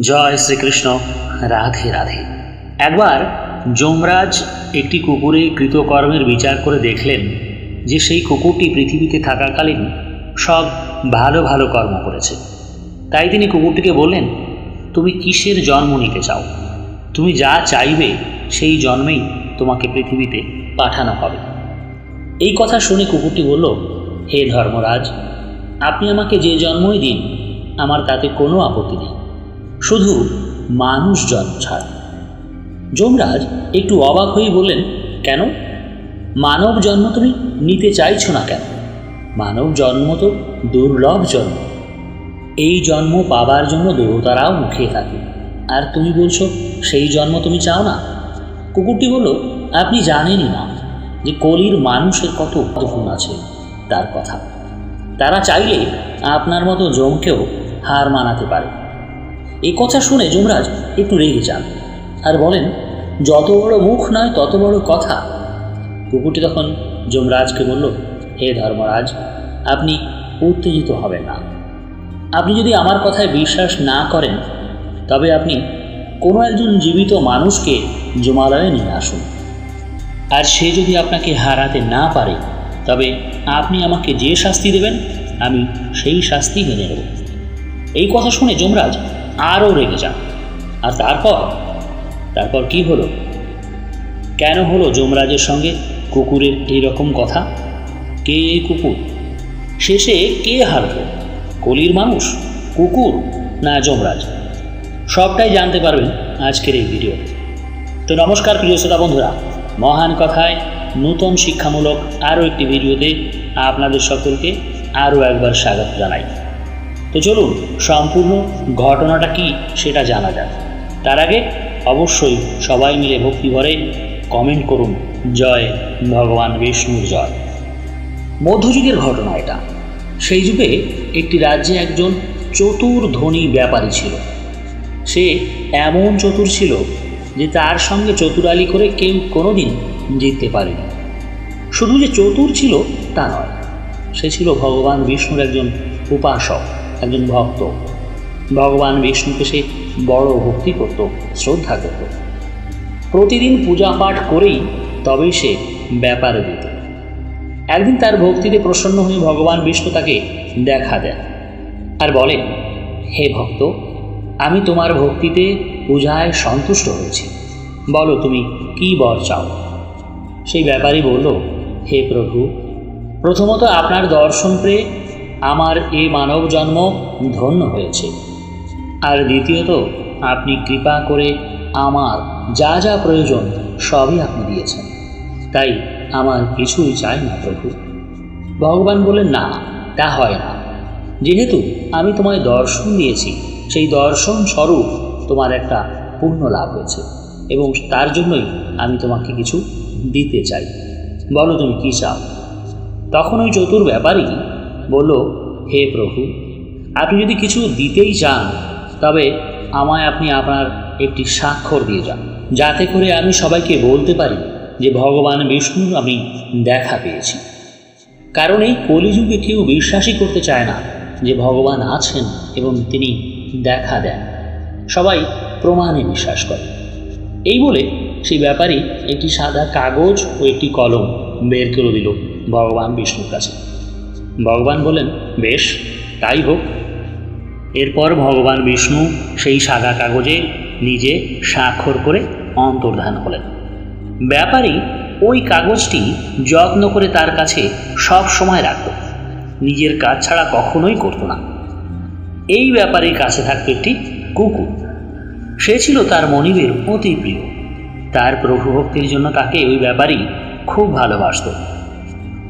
জয় শ্রীকৃষ্ণ, রাধে রাধে। একবার যমরাজ একটি কুকুরে কৃতকর্মের বিচার করে দেখলেন যে সেই কুকুরটি পৃথিবীতে থাকাকালীন সব ভালো ভালো কর্ম করেছে। তাই তিনি কুকুরটিকে বললেন, তুমি কিসের জন্ম নিতে চাও? তুমি যা চাইবে সেই জন্মেই তোমাকে পৃথিবীতে পাঠানো হবে। এই কথা শুনে কুকুরটি বলল, হে ধর্মরাজ, আপনি আমাকে যে জন্মই দিন, আমার তাতে কোনো আপত্তি নেই। শুধু মানুষ জন্ম ছাড়। যমরাজ একটু অবাক হয়ে বললেন, কেন? মানব জন্ম তুমি নিতে চাইছো না কেন? মানব জন্ম তো দুর্লভ জন্ম। এই জন্ম পাবার জন্য দেবতারাও মুখিয়ে থাকে। আর তুমি বলছো, সেই জন্ম তুমি চাও না? কুকুরটি বলল, আপনি জানেনই না যে কলির মানুষের কত গুণ আছে তার কথা। তারা চাইলে আপনার মতো জমকেও হার মানাতে পারে। এই কথা শুনে যমরাজ একটু রেগে যান আর বলেন, যত বড় মুখ নয়, তত বড় কথা। কুকুরটি তখন যমরাজকে বলল, হে ধর্মরাজ, আপনি উত্তেজিত হবেন না। আপনি যদি আমার কথায় বিশ্বাস না করেন, তবে আপনি কোনো একজন জীবিত মানুষকে জমালয়ে নিয়ে আসুন। আর সে যদি আপনাকে হারাতে না পারে, তবে আপনি আমাকে যে শাস্তি দেবেন, আমি সেই শাস্তি মেনে নেব। এই কথা শুনে যমরাজ আরও রেগে যান। আর তারপর? তারপর কি হলো? কেন হলো যমরাজের সঙ্গে কুকুরের এই রকম কথা? কে এই কুকুর? শেষে কে হারল? কলির মানুষ, কুকুর না যমরাজ? সবটাই জানতে পারবেন আজকের এই ভিডিও। তো নমস্কার প্রিয় শ্রোতা বন্ধুরা। মহান কথায় নূতন শিক্ষামূলক আরও একটি ভিডিওতে আপনাদের সকলকে আরও একবার স্বাগত জানাই। তো চলুন, সম্পূর্ণ ঘটনাটা কি সেটা জানা যাক। তার আগে অবশ্যই সবাই মিলে ভক্তি ভরে কমেন্ট করুন, জয় ভগবান বিষ্ণুর জয়। মধ্যযুগের ঘটনা এটা। সেই যুগে একটি রাজ্যে একজন চতুর ধনী ব্যাপারী ছিল। সে এমন চতুর ছিল যে তার সঙ্গে চতুরালি করে কেউ কোনোদিন জিততে পারেনি। শুধু যে চতুর ছিল তা নয়, সে ছিল ভগবান বিষ্ণুর একজন উপাসক। একজন ভক্ত। ভগবান বিষ্ণুকে সে বড় ভক্তি করত, শ্রদ্ধা করত। প্রতিদিন পূজা পাঠ করেই তবেই সে ব্যাপারে দিত। একদিন তার ভক্তিতে প্রসন্ন হয়ে ভগবান বিষ্ণু তাকে দেখা দেন আর বলেন, হে ভক্ত, আমি তোমার ভক্তিতে পূজায় সন্তুষ্ট হয়েছি। বলো তুমি কি বর চাও? সেই ব্যাপারী বলল, হে প্রভু, প্রথমত আপনার দর্শন পেয়ে আমার এ মানব জন্ম ধন্য হয়েছে। আর দ্বিতীয়ত, আপনি কৃপা করে আমার যা যা প্রয়োজন সবই আপনি দিয়েছেন। তাই আমার কিছুই চাই না প্রভু। ভগবান বলেন না, তা হয় না। যেহেতু আমি তোমায় দর্শন দিয়েছি, সেই দর্শন স্বরূপ তোমার একটা পুণ্য লাভ হয়েছে এবং তার জন্যই আমি তোমাকে কিছু দিতে চাই। বলো তুমি কী চাও? তখন ওই চতুর ব্যাপারী বলল, হে প্রভু, আপনি যদি কিছু দিতেই চান, তবে আমায় আপনি আপনার একটি স্বাক্ষর দিয়ে যান, যাতে করে আমি সবাইকে বলতে পারি যে ভগবান বিষ্ণু আমি দেখা পেয়েছি। কারণ এই কলিযুগে কেউ বিশ্বাসই করতে চায় না যে ভগবান আছেন এবং তিনি দেখা দেন। সবাই প্রমাণে বিশ্বাস করে। এই বলে সেই ব্যাপারী একটি সাদা কাগজ ও একটি কলম বের করে দিল ভগবান বিষ্ণুর কাছে। ভগবান বলেন, বেশ, তাই হোক। এরপর ভগবান বিষ্ণু সেই সাদা কাগজে নিজে স্বাক্ষর করে অন্তর্ধান হলেন ব্যাপারী ওই কাগজটি যত্ন করে তার কাছে সব সময় রাখত, নিজের কাজ ছাড়া কখনোই করতো না। এই ব্যাপারীর কাছে থাকত একটি কুকুর। সে ছিল তার মনিবের অতি প্রিয়। তার প্রভুভক্তির জন্য তাকে ওই ব্যাপারী খুব ভালোবাসত।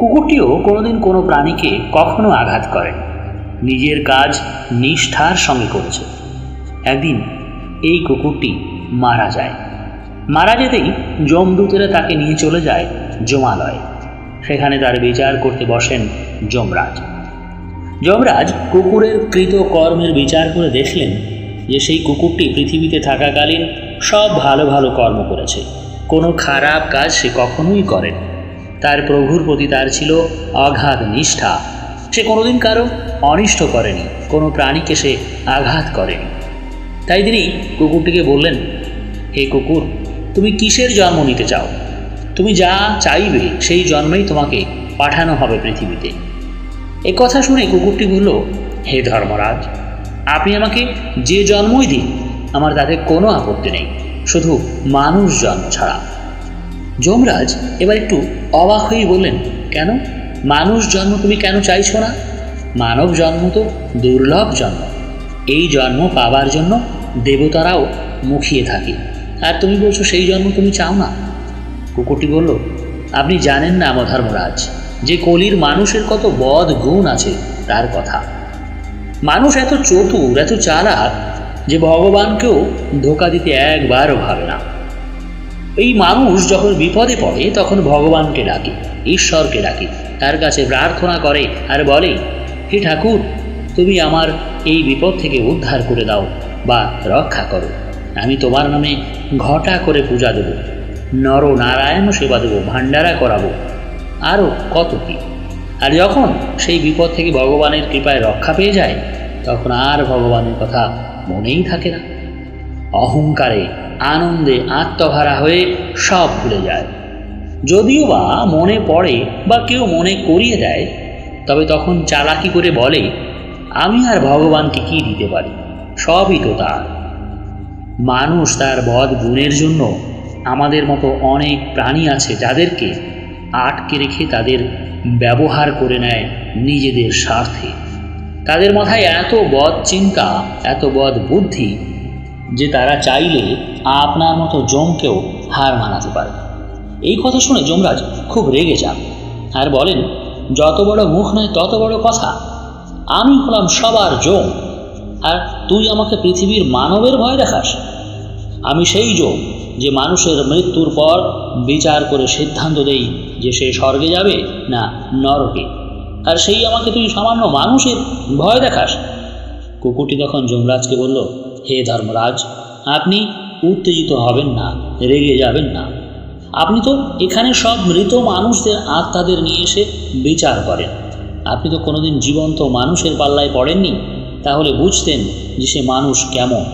কুকুরটিও কোনোদিন কোনো প্রাণীকে কখনো আঘাত করে। নিজের কাজ নিষ্ঠার সঙ্গে করেছে। একদিন এই কুকুরটি মারা যায়। মারা যেতেই যমদূতেরা তাকে নিয়ে চলে যায় জমালয়ে সেখানে তার বিচার করতে বসেন যমরাজ। যমরাজ কুকুরের কৃত কর্মের বিচার করে দেখলেন যে সেই কুকুরটি পৃথিবীতে থাকাকালীন সব ভালো ভালো কর্ম করেছে। কোনো খারাপ কাজ সে কখনোই করেন। তার প্রভুর প্রতি তার ছিল অগাধ নিষ্ঠা। সে কোনোদিন কারও অনিষ্ট করেনি, কোনো প্রাণীকে সে আঘাত করেনি। তাই তিনি কুকুরটিকে বললেন, হে কুকুর, তুমি কিসের জন্ম নিতে চাও? তুমি যা চাইবে সেই জন্মেই তোমাকে পাঠানো হবে পৃথিবীতে। এ কথা শুনে কুকুরটি বলল, হে ধর্মরাজ, আপনি আমাকে যে জন্মই দিন, আমার তাতে কোনো আপত্তি নেই। শুধু মানুষ জন্ম ছাড়া। যমরাজ এবার একটু অবাক হয়েই বললেন, কেন? মানুষ জন্ম তুমি কেন চাইছো না? মানব জন্ম তো দুর্লভ জন্ম। এই জন্ম পাবার জন্য দেবতারাও মুখিয়ে থাকে। আর তুমি বলছো সেই জন্ম তুমি চাও না? কুকুরটি বলল, আপনি জানেন না ধর্মরাজ যে কলির মানুষের কত বদ গুণ আছে তার কথা। মানুষ এত চতুর, এত চালাক, যে ভগবানকেও ধোকা দিতে একবারও ভাবে না। এই মানুষ যখন বিপদে পড়ে, তখন ভগবানকে ডাকে, ঈশ্বরকে ডাকে, তার কাছে প্রার্থনা করে আর বলে, হে ঠাকুর, তুমি আমার এই বিপদ থেকে উদ্ধার করে দাও বা রক্ষা করো। আমি তোমার নামে ঘটা করে পূজা দেব নর নারায়ণ সেবা দেবো, ভাণ্ডারা করাবো আরও কত কি? আর যখন সেই বিপদ থেকে ভগবানের কৃপায় রক্ষা পেয়ে যায়, তখন আর ভগবানের কথা মনেই থাকে না। অহংকারে, আনন্দে আত্মহারা হয়ে সব ভুলে যায়। যদিও বা মনে পড়ে বা কেউ মনে করিয়ে দেয়, তবে তখন চালাকি করে বলে, আমি আর ভগবানকে কি দিতে পারি? সবই তো তার। মানুষ তার বদ গুণের জন্য আমাদের মতো অনেক প্রাণী আছে যাদেরকে আটকে রেখে তাদের ব্যবহার করে নেয় নিজেদের স্বার্থে। তাদের মাথায় এত বদ চিন্তা, এত বদ বুদ্ধি যে তারা চাইলে আপনার মতো জমকেও হার মানাতে পারে। এই কথা শুনে যমরাজ খুব রেগে যান আর বলেন, যত বড় মুখ নয়, তত বড় কথা। আমি হলাম সবার জম আর তুই আমাকে পৃথিবীর মানবের ভয় দেখাস। আমি সেই যোগ যে মানুষের মৃত্যুর পর বিচার করে সিদ্ধান্ত দেই যে সে স্বর্গে যাবে না নরকে। আর সেই আমাকে তুই সামান্য মানুষের ভয় দেখাস? কুকুরটি তখন যমরাজকে বলল হে ধর্মরাজ, আপনি উত্তেজিত হবেন না, রেগে যাবেন না। আপনি তো এখানে সব মৃত মানুষদের আত্মাদের নিয়ে এসে বিচার করেন। আপনি তো কোনোদিন জীবন্ত মানুষের পাল্লায় পড়েননি, তাহলে বুঝতেন যে সে মানুষ কেমন।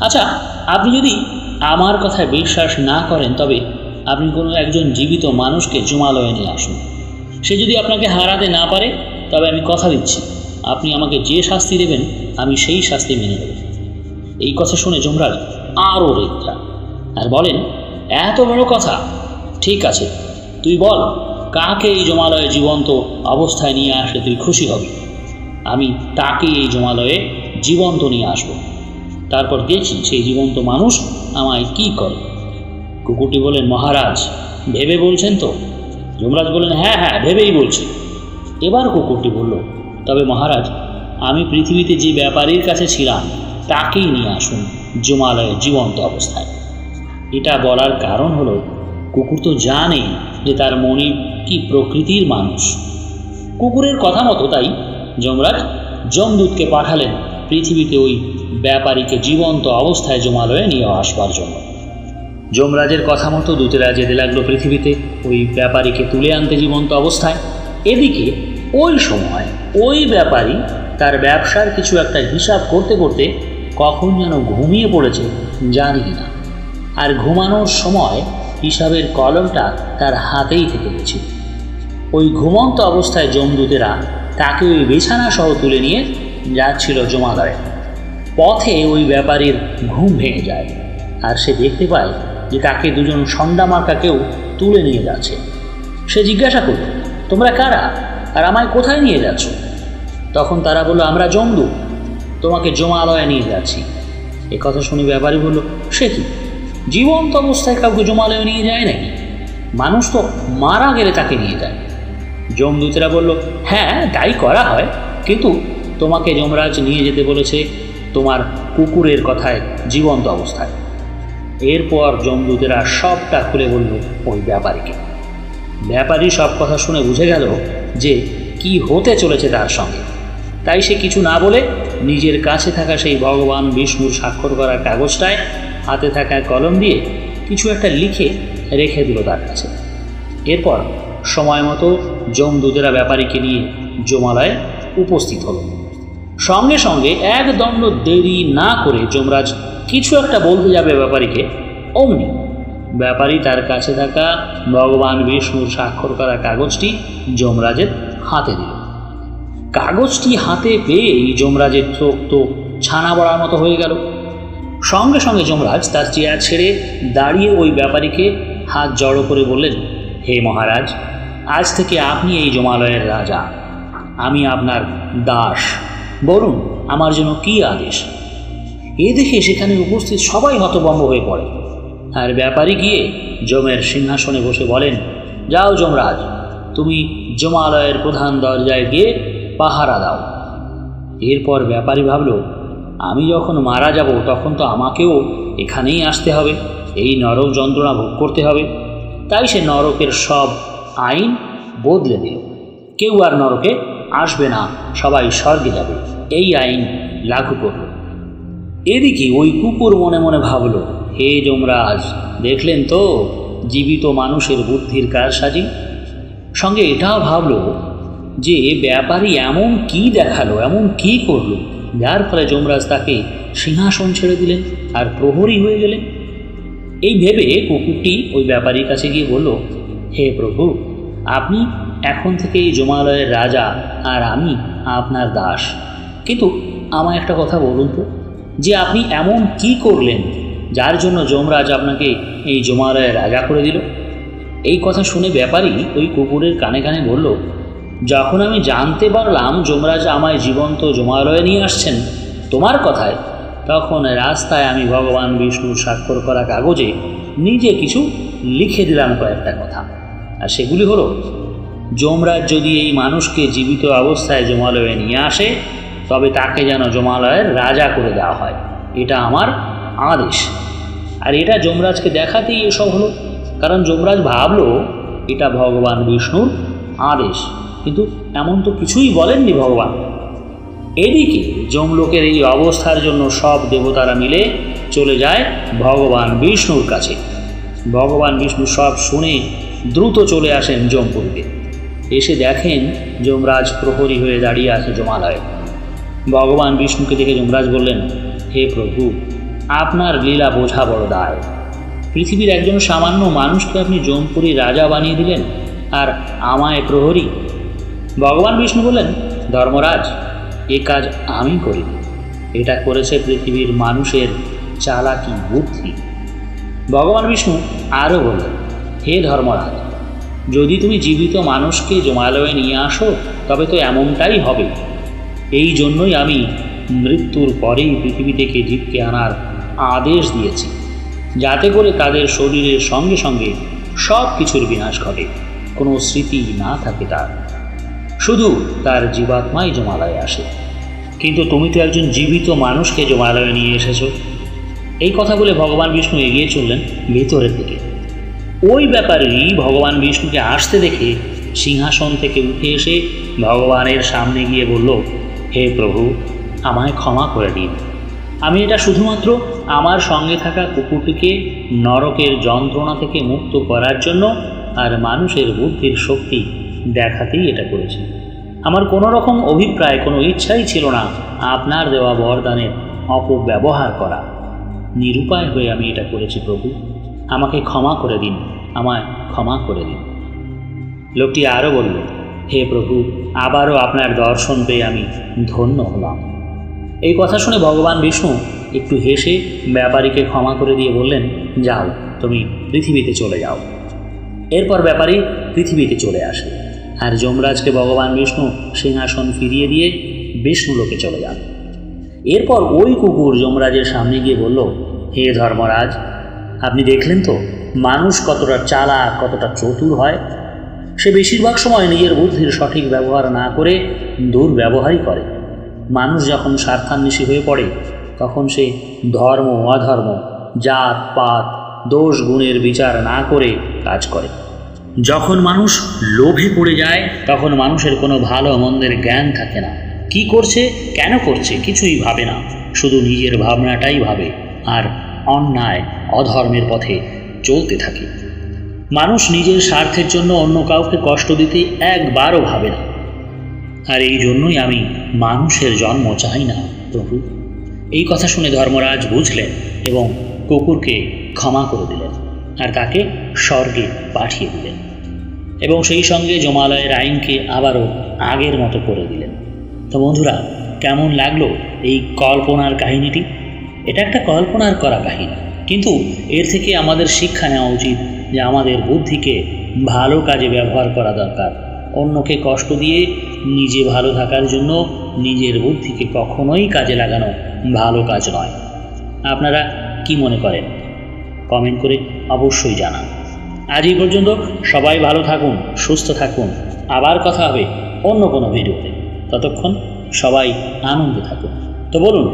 আচ্ছা আপনি যদি আমার কথায় বিশ্বাস না করেন, তবে আপনি কোনো একজন জীবিত মানুষকে জুমালয়ে নিয়ে আসুন। সে যদি আপনাকে হারাতে না পারে, তবে আমি কথা দিচ্ছি। আপনি আমাকে যে শাস্তি দেবেন, আমি সেই শাস্তি মেনে নেব। এই কথা শুনে যমরাজ আরও যান আর বলেন, এত বড় কথা? ঠিক আছে, তুই বল, কাকে এই জমালয়ে জীবন্ত অবস্থায় নিয়ে আসলে তুই খুশি হবি? আমি তাকে এই জমালয়ে জীবন্ত নিয়ে আসব। তারপর দেখি সেই জীবন্ত মানুষ আমায় কি করে। কুকুরটি বলেন মহারাজ, ভেবে বলছেন তো? যমরাজ বললেন হ্যাঁ হ্যাঁ ভেবেই বলছি। এবার কুকুরটি বলল, তবে মহারাজ, আমি পৃথিবীতে যে ব্যাপারীর কাছে ছিলাম তাকেই নিয়ে আসুন জমালয়ে জীবন্ত অবস্থায়। এটা বলার কারণ হলো, কুকুর তো জানে যে তার মনিব কি প্রকৃতির মানুষ। কুকুরের কথা মতো তাই যমরাজ যমদূতকে পাঠালেন পৃথিবীতে ওই ব্যাপারীকে জীবন্ত অবস্থায় জমালয়ে নিয়ে আসবার জন্য। যমরাজের কথা মতো দূতেরা যেতে লাগল পৃথিবীতে, ওই ব্যাপারীকে তুলে আনতে জীবন্ত অবস্থায়। এদিকে ওই সময় ওই ব্যাপারী তার ব্যবসার কিছু একটা হিসাব করতে করতে কখন যেন ঘুমিয়ে পড়েছে জানি না। আর ঘুমানোর সময় হিসাবের কলমটা তার হাতেই থেকে গেছে। ওই ঘুমন্ত অবস্থায় জমদূতেরা তাকে ওই বিছানা সহ তুলে নিয়ে যাচ্ছিল জমালয়ে পথে ওই ব্যাপারীর ঘুম ভেঙে যায় আর সে দেখতে পায় যে তাকে দুজন সন্ডা কেউ তুলে নিয়ে যাচ্ছে। সে জিজ্ঞাসা করল, তোমরা কারা? আর আমায় কোথায় নিয়ে যাচ্ছ? তখন তারা বলল, আমরা জমদু তোমাকে জমালয়ে নিয়ে যাচ্ছি। এ কথা শুনে ব্যাপারী বলল, সে কি? জীবন্ত অবস্থায় কাউকে জমালয়ে নিয়ে যায় নাকি? মানুষ তো মারা গেলে তাকে নিয়ে যায়। যমদূতেরা বলল হ্যাঁ তাই করা হয়। কিন্তু তোমাকে যমরাজ নিয়ে যেতে বলেছে তোমার কুকুরের কথায় জীবন্ত অবস্থায়। এরপর যমদূতেরা সবটা খুলে বলল ওই ব্যাপারীকে। ব্যাপারী সব কথা শুনে বুঝে গেল যে কি হতে চলেছে তার সঙ্গে। তাই সে কিছু না বলে নিজের কাছে থাকা সেই ভগবান বিষ্ণুর স্বাক্ষর করা কাগজটায় হাতে থাকা কলম দিয়ে কিছু একটা লিখে রেখে দিল তার কাছে। এরপর সময় মতো যমদূতেরা ব্যাপারীকে নিয়ে জমালয়ে উপস্থিত হল। সঙ্গে সঙ্গে এক দণ্ড দেরি না করে যমরাজ কিছু একটা বলতে যাবে ব্যাপারীকে। অমনি ব্যাপারী তার কাছে থাকা ভগবান বিষ্ণুর স্বাক্ষর করা কাগজটি যমরাজের হাতে দিল। কাগজটি হাতে পেয়েই যমরাজের চোখ তো ছানা বড়ার মতো হয়ে গেল। সঙ্গে সঙ্গে যমরাজ তার চেয়ার ছেড়ে দাঁড়িয়ে ওই ব্যাপারীকে হাত জড়ো করে বললেন, হে মহারাজ, আজ থেকে আপনি এই জমালয়ের রাজা। আমি আপনার দাস। বলুন আমার জন্য কী আদেশ? এ দেখে সেখানে উপস্থিত সবাই হতভম্ব হয়ে পড়ে। আর ব্যাপারী গিয়ে যমের সিংহাসনে বসে বলেন, যাও যমরাজ, তুমি জমালয়ের প্রধান দরজায় গিয়ে পাহারা দাও। এরপর ব্যাপারী ভাবল, আমি যখন মারা যাব, তখন তো আমাকেও এখানেই আসতে হবে। এই নরক যন্ত্রণা ভোগ করতে হবে। তাই সে নরকের সব আইন বদলে দিল। কেউ আর নরকে আসবে না, সবাই স্বর্গে যাবে। এই আইন লাগু করল। এদিকে ওই কুকুর মনে মনে ভাবল, হে যমরাজ, দেখলেন তো, জীবিত মানুষের বুদ্ধির কারসাজি? সঙ্গে এটাও ভাবলো যে ব্যাপারী এমন কি দেখাল, এমন কি করল, যার ফলে যমরাজ তাকে সিংহাসন ছেড়ে দিলেন আর প্রহরী হয়ে গেলেন। এই ভেবে কুকুরটি ওই ব্যাপারীর কাছে গিয়ে বলল, হে প্রভু, আপনি এখন থেকে এই জমালয়ের রাজা আর আমি আপনার দাস। কিন্তু আমায় একটা কথা বলুন তো, যে আপনি এমন কি করলেন, যার জন্য যমরাজ আপনাকে এই জমালয়ের রাজা করে দিল? এই কথা শুনে ব্যাপারী ওই কুকুরের কানে কানে বলল যখন আমি জানতে পারলাম যমরাজ আমায় জীবন্ত জমালয়ে নিয়ে আসছেন তোমার কথায়, তখন রাস্তায় আমি ভগবান বিষ্ণুর স্বাক্ষর করা কাগজে নিজে কিছু লিখে দিলাম কয়েকটা কথা। আর সেগুলি হলো, যমরাজ যদি এই মানুষকে জীবিত অবস্থায় জমালয়ে নিয়ে আসে, তবে তাকে যেন জমালয়ের রাজা করে দেওয়া হয়। এটা আমার আদেশ। আর এটা যমরাজকে দেখাতেই এসব হলো, কারণ যমরাজ ভাবলো এটা ভগবান বিষ্ণুর আদেশ। কিন্তু এমন তো কিছুই বলেননি ভগবান। এদিকে যমলোকের এই অবস্থার জন্য সব দেবতারা মিলে চলে যায় ভগবান বিষ্ণুর কাছে। ভগবান বিষ্ণু সব শুনে দ্রুত চলে আসেন যমপুরীতে। এসে দেখেন যমরাজ প্রহরী হয়ে দাঁড়িয়ে আছে জমালয়ে ভগবান বিষ্ণুকে দেখে যমরাজ বললেন, হে প্রভু, আপনার লীলা বোঝা বড় দায়। পৃথিবীর একজন সামান্য মানুষকে আপনি জমপুরী রাজা বানিয়ে দিলেন, আর আমায় প্রহরী ভগবান বিষ্ণু বললেন, ধর্মরাজ, এ কাজ আমি করি এটা করেছে পৃথিবীর মানুষের চালাকি বুদ্ধি। ভগবান বিষ্ণু আরও বললেন, হে ধর্মরাজ, যদি তুমি জীবিত মানুষকে জমালয়ে নিয়ে আসো, তবে তো এমনটাই হবে। এই জন্যই আমি মৃত্যুর পরেই পৃথিবী থেকে জীবকে আনার আদেশ দিয়েছি, যাতে করে তাদের শরীরের সঙ্গে সঙ্গে সব কিছুর বিনাশ ঘটে। কোনো স্মৃতি না থাকে তার। শুধু তার জীবাত্মাই জমালয়ে আসে। কিন্তু তুমি তো একজন জীবিত মানুষকে জমালয়ে নিয়ে এসেছ। এই কথা বলে ভগবান বিষ্ণু এগিয়ে চললেন ভেতরের দিকে। ওই ব্যাপারেই ভগবান বিষ্ণুকে আসতে দেখে সিংহাসন থেকে উঠে এসে ভগবানের সামনে গিয়ে বলল, হে প্রভু, আমায় ক্ষমা করে দিন। আমি এটা শুধুমাত্র আমার সঙ্গে থাকা কুকুরটিকে নরকের যন্ত্রণা থেকে মুক্ত করার জন্য আর মানুষের বুদ্ধির শক্তি দেখাতেই এটা করেছি। আমার কোনো রকম অভিপ্রায়, কোনো ইচ্ছাই ছিল না আপনার দেওয়া বরদানের অপব্যবহার করা। নিরুপায় হয়ে আমি এটা করেছি প্রভু। আমাকে ক্ষমা করে দিন, আমায় ক্ষমা করে দিন। লোকটি আরও বলল, হে প্রভু, আবারও আপনার দর্শন পেয়ে আমি ধন্য হলাম। এই কথা শুনে ভগবান বিষ্ণু একটু হেসে ব্যাপারীকে ক্ষমা করে দিয়ে বললেন, যাও, তুমি পৃথিবীতে চলে যাও। এরপর ব্যাপারী পৃথিবীতে চলে আসে। আর যমরাজকে ভগবান বিষ্ণু সিংহাসন ফিরিয়ে দিয়ে বিষ্ণু লোকে চলে যান। এরপর ওই কুকুর যমরাজের সামনে গিয়ে বলল, হে ধর্মরাজ, আপনি দেখলেন তো মানুষ কতটা চালাক, কতটা চতুর হয়? সে বেশিরভাগ সময় নিজের বুদ্ধির সঠিক ব্যবহার না করে দুর্ব্যবহারই করে। মানুষ যখন স্বার্থান্বেষী হয়ে পড়ে, তখন সে ধর্ম, অধর্ম, জাত, পাত, দোষ, গুণের বিচার না করে কাজ করে। যখন মানুষ লোভে পড়ে যায়, তখন মানুষের কোনো ভালো মন্দের জ্ঞান থাকে না। কি করছে? কেন করছে? কিছুই ভাবে না। শুধু নিজের ভাবনাটাই ভাবে আর অন্যায়, অধর্মের পথে চলতে থাকে। মানুষ নিজের স্বার্থের জন্য অন্য কাউকে কষ্ট দিতে একবারও ভাবে না। আর এই জন্যই আমি মানুষের জন্ম চাই না, প্রভু। এই কথা শুনে ধর্মরাজ বুঝলেন এবং কুকুরকে ক্ষমা করে দিলেন আর তাকে স্বর্গে পাঠিয়ে দিলেন। এবং সেই সঙ্গে জমালয়ের আইনকে আবারও আগের মতো করে দিলেন। তো বন্ধুরা, কেমন লাগল এই কল্পনার কাহিনীটি? এটা একটা কল্পনার করা কাহিনী। কিন্তু এর থেকে আমাদের শিক্ষা নেওয়া উচিত যে আমাদের বুদ্ধিকে ভালো কাজে ব্যবহার করা দরকার। অন্যকে কষ্ট দিয়ে নিজে ভালো থাকার জন্য নিজের বুদ্ধিকে কখনোই কাজে লাগানো ভালো কাজ নয়। আপনারা কি মনে করেন? কমেন্ট করে অবশ্যই জানান। আজ এই পর্যন্ত সবাই ভালো থাকুন, সুস্থ থাকুন। আবার কথা হবে অন্য কোনো ভিডিওতে। ততক্ষণ সবাই আনন্দে থাকুন। তো বলুন,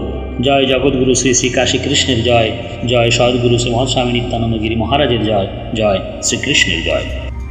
জয় জগৎগুরু শ্রী শ্রী কাশী কৃষ্ণের জয় জয় সদ্গুরু শ্রী মহাস্বামী নিত্যানন্দগিরি মহারাজের জয় জয় শ্রীকৃষ্ণের জয়।